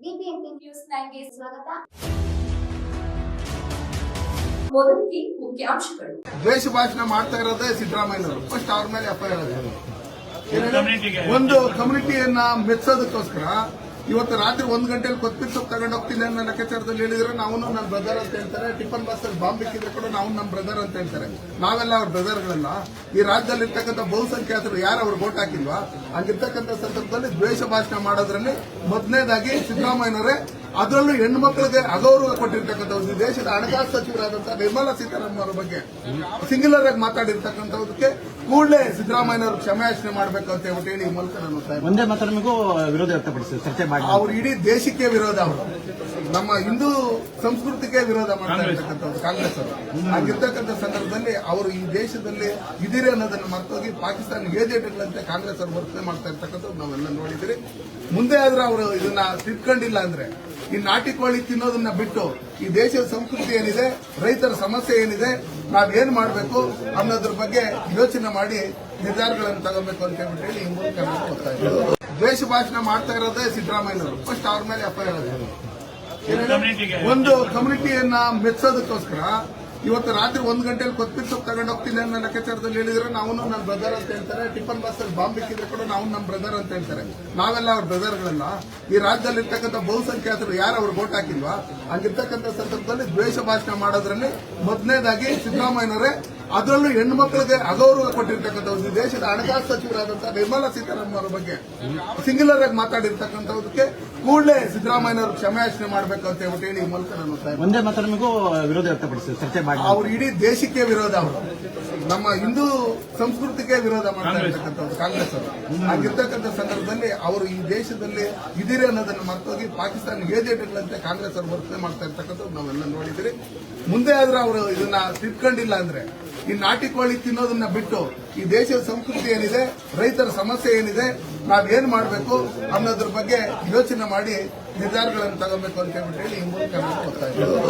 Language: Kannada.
ಬಿಬಿಎಂಪಿ ನ್ಯೂಸ್ ನೈನ್ಗೆ ಸ್ವಾಗತ. ಮೊದಲಿಗೆ ಮುಖ್ಯಾಂಶಗಳು. ದ್ವೇಷ ಭಾಷಣ ಮಾಡ್ತಾ ಇರೋದೇ ಸಿದ್ದರಾಮಯ್ಯನವರು ಫಸ್ಟ್ ಅವ್ರ ಮೇಲೆ ಎಫ್ಐಆರ್ ಕಮ್ಯುನಿಟಿಗೆ ಒಂದು ಕಮ್ಯುನಿಟಿಯನ್ನ ಮೆಚ್ಚೋದಕ್ಕೋಸ್ಕರ ಇವತ್ತು ರಾತ್ರಿ ಒಂದು ಗಂಟೆಯಲ್ಲಿ ಕೊತ್ಪಿಟ್ಟು ಸೊಪ್ಪು ತಗೊಂಡು ಹೋಗ್ತೀನಿ ಅನ್ನೋ ಲೆಕ್ಕಾಚಾರದಲ್ಲಿ ಹೇಳಿದ್ರೆ ನಾವು ನನ್ನ ಬ್ರದರ್ ಅಂತ ಹೇಳ್ತಾರೆ. ಟಿಫನ್ ಬಸ್ ಅಲ್ಲಿ ಬಾಂಬ್ ಬಿಕ್ಕಿದ್ರೆ ಕೂಡ ನಾವು ನಮ್ಮ ಬ್ರದರ್ ಅಂತ ಹೇಳ್ತಾರೆ. ನಾವೆಲ್ಲ ಅವ್ರ ಬ್ರದರ್ಗಳಲ್ಲ ಈ ರಾಜ್ಯದಲ್ಲಿ ಇರ್ತಕ್ಕಂಥ ಬಹುಸಂಖ್ಯಾತರು ಯಾರು ಅವ್ರು ಓಟ್ ಹಾಕಿಲ್ವಾ? ಹಂಗಿರ್ತಕ್ಕಂಥ ಸಂದರ್ಭದಲ್ಲಿ ದ್ವೇಷ ಭಾಷಣ ಮಾಡೋದ್ರಲ್ಲಿ ಮೊದಲನೇದಾಗಿ ಸಿದ್ದರಾಮಯ್ಯನವರೇ ಅದರಲ್ಲೂ ಹೆಣ್ಣು ಮಕ್ಕಳಿಗೆ ಅಗೌರವ ಕೊಟ್ಟಿರ್ತಕ್ಕಂಥ ಒಂದು ದೇಶದ ಹಣಕಾಸು ಸಚಿವರಾದಂತಹ ನಿರ್ಮಲಾ ಸೀತಾರಾಮನ್ ಅವರ ಬಗ್ಗೆ ಸಿಂಗ್ಯುಲರ್ ಆಗಿ ಮಾತಾಡಿರ್ತಕ್ಕಂಥದಕ್ಕೆ ಕೂಡಲೇ ಸಿದ್ದರಾಮಯ್ಯನವರು ಕ್ಷಮಾಯಾಚನೆ ಮಾಡಬೇಕು ಅಂತ ಹೇಳ್ಬಿಟ್ಟು ಹೇಳಿ ಈ ಮೂಲಕ ನಾನು ಒಂದೇ ಮಾತಾಡಿಗೂ ವಿರೋಧ ವ್ಯಕ್ತಪಡಿಸಿದೆ ಚರ್ಚೆ ಮಾಡಿ ಅವ್ರು ಇಡೀ ದೇಶಕ್ಕೆ ವಿರೋಧ ಅವರು. ನಮ್ಮ ಹಿಂದೂ ಸಂಸ್ಕೃತಿಗೆ ವಿರೋಧ ಮಾಡ್ತಾ ಇರ್ತಕ್ಕಂಥದ್ದು ಕಾಂಗ್ರೆಸ್ ಅವರು. ಹಾಗಿರ್ತಕ್ಕಂಥ ಸಂದರ್ಭದಲ್ಲಿ ಅವರು ಈ ದೇಶದಲ್ಲಿ ಇದಿರಿ ಅನ್ನೋದನ್ನು ಮರ್ತೋಗಿ ಪಾಕಿಸ್ತಾನ ಏಜೆಂಟ್ಗಳಂತೆ ಕಾಂಗ್ರೆಸ್ ಅವರು ವರ್ತನೆ ಮಾಡ್ತಾ ಇರ್ತಕ್ಕಂಥದ್ದು ನಾವೆಲ್ಲ ನೋಡಿದಿರಿ ಮುಂದೆ ಆದ್ರೆ ಅವರು ಇದನ್ನ ತಿಳ್ಕೊಂಡಿಲ್ಲ ಅಂದ್ರೆ ಈ ನಾಟಿ ಕೋಳಿ ತಿನ್ನೋದನ್ನ ಬಿಟ್ಟು ಈ ದೇಶದ ಸಂಸ್ಕೃತಿ ಏನಿದೆ ರೈತರ ಸಮಸ್ಯೆ ಏನಿದೆ ನಾವೇನ್ ಮಾಡಬೇಕು ಅನ್ನೋದ್ರ ಬಗ್ಗೆ ಯೋಚನೆ ಮಾಡಿ ನಿರ್ಧಾರಗಳನ್ನು ತಗೋಬೇಕು ಅಂತ ಹೇಳ್ಬಿಟ್ಟು ಹೇಳಿ ಈ ಮೂಲಕ ಹೋಗ್ತಾ ಮಾಡ್ತೀನಿ. ದ್ವೇಷ ಭಾಷಣ ಮಾಡ್ತಾ ಇರೋದೇ ಸಿದ್ದರಾಮಯ್ಯನವರು. ಫಸ್ಟ್ ಅವ್ರ ಮೇಲೆ ಎಫ್ಐಆರ್ ಹೇಳೋದು ಒಂದು ಕಮ್ಯುನಿಟಿಯನ್ನ ಮೆಚ್ಚೋದಕ್ಕೋಸ್ಕರ ಇವತ್ತು ರಾತ್ರಿ ಒಂದು ಗಂಟೆಯಲ್ಲಿ ಕೊತ್ತಿ ಸೊಪ್ಪು ತಗೊಂಡು ಹೋಗ್ತೀನಿ ಅನ್ನೋ ಲೆಕ್ಕಾಚಾರದಲ್ಲಿ ಹೇಳಿದ್ರೆ ನಾವು ನನ್ನ ಬ್ರದರ್ ಅಂತ ಹೇಳ್ತಾರೆ. ಟಿಫನ್ ಅಲ್ಲಿ ಬಾಂಬ್ ಇಕ್ಕಿದ್ರೆ ಕೂಡ ನಾವು ನಮ್ಮ ಬ್ರದರ್ ಅಂತ ಹೇಳ್ತಾರೆ. ನಾವೆಲ್ಲ ಅವ್ರ ಬ್ರದರ್ಗಳಲ್ಲ ಈ ರಾಜ್ಯದಲ್ಲಿ ಇರ್ತಕ್ಕಂಥ ಬಹುಸಂಖ್ಯಾತರು ಯಾರು ಅವ್ರು ಓಟ್ ಹಾಕಿಲ್ವಾ? ಹಂಗಿರ್ತಕ್ಕಂಥ ಸಂದರ್ಭದಲ್ಲಿ ದ್ವೇಷ ಭಾಷಣ ಮಾಡೋದ್ರಲ್ಲಿ ಮೊದಲನೇದಾಗಿ ಸಿದ್ದರಾಮಯ್ಯನವರೇ ಅದರಲ್ಲೂ ಹೆಣ್ಣು ಮಕ್ಕಳಿಗೆ ಅಗೌರವ ಕೊಟ್ಟಿರ್ತಕ್ಕಂಥ ಒಂದು ದೇಶದ ಹಣಕಾಸು ಸಚಿವರಾದಂತಹ ನಿರ್ಮಲಾ ಸೀತಾರಾಮನ್ ಅವರ ಬಗ್ಗೆ. ಸಿಂಗ್ಯುಲರ್ ಆಗಿ ಮಾತಾಡಿರ್ತಕ್ಕಂಥದಕ್ಕೆ ಕೂಡಲೇ ಸಿದ್ದರಾಮಯ್ಯನವರು ಕ್ಷಮಾಯಾಚನೆ ಮಾಡಬೇಕು ಅಂತ ಹೇಳ್ಬಿಟ್ಟು ಹೇಳಿ ಈ ಮೂಲಕ ನಾನು ಒಂದೇ ಮಾತಾಡಿಗೂ ವಿರೋಧ ವ್ಯಕ್ತಪಡಿಸಿದೆ ಚರ್ಚೆ ಮಾಡಿ. ಅವ್ರು ಇಡೀ ದೇಶಕ್ಕೆ ವಿರೋಧ ಅವರು. ನಮ್ಮ ಹಿಂದೂ ಸಂಸ್ಕೃತಿಗೆ ವಿರೋಧ ಮಾಡ್ತಾ ಇರ್ತಕ್ಕಂಥದ್ದು ಕಾಂಗ್ರೆಸ್ ಅವರು. ಹಾಗಿರ್ತಕ್ಕಂಥ ಸಂದರ್ಭದಲ್ಲಿ ಅವರು ಈ ದೇಶದಲ್ಲಿ ಇದಿರಿ ಅನ್ನೋದನ್ನು ಮರ್ತೋಗಿ ಪಾಕಿಸ್ತಾನ ಏಜೆಂಟ್ಗಳಂತೆ ಕಾಂಗ್ರೆಸ್ ಅವರು ವರ್ತನೆ ಮಾಡ್ತಾ ಇರ್ತಕ್ಕಂಥದ್ದು ನಾವೆಲ್ಲ ನೋಡಿದಿರಿ ಮುಂದೆ ಆದ್ರೆ ಅವರು ಇದನ್ನ ತಿಳ್ಕೊಂಡಿಲ್ಲ ಅಂದ್ರೆ ಈ ನಾಟಿ ಕೋಳಿ ತಿನ್ನೋದನ್ನ ಬಿಟ್ಟು ಈ ದೇಶದ ಸಂಸ್ಕೃತಿ ಏನಿದೆ, ರೈತರ ಸಮಸ್ಯೆ ಏನಿದೆ ನಾವೇನ್ ಮಾಡಬೇಕು ಅನ್ನೋದ್ರ ಬಗ್ಗೆ ಯೋಚನೆ ಮಾಡಿ ನಿರ್ಧಾರಗಳನ್ನು ತಗೋಬೇಕು ಅಂತ ಹೇಳಿ ಈ ಮೂಲಕ ನಾನು ಕೊಡ್ತಾ ಮಾಡ್ತೀನಿ.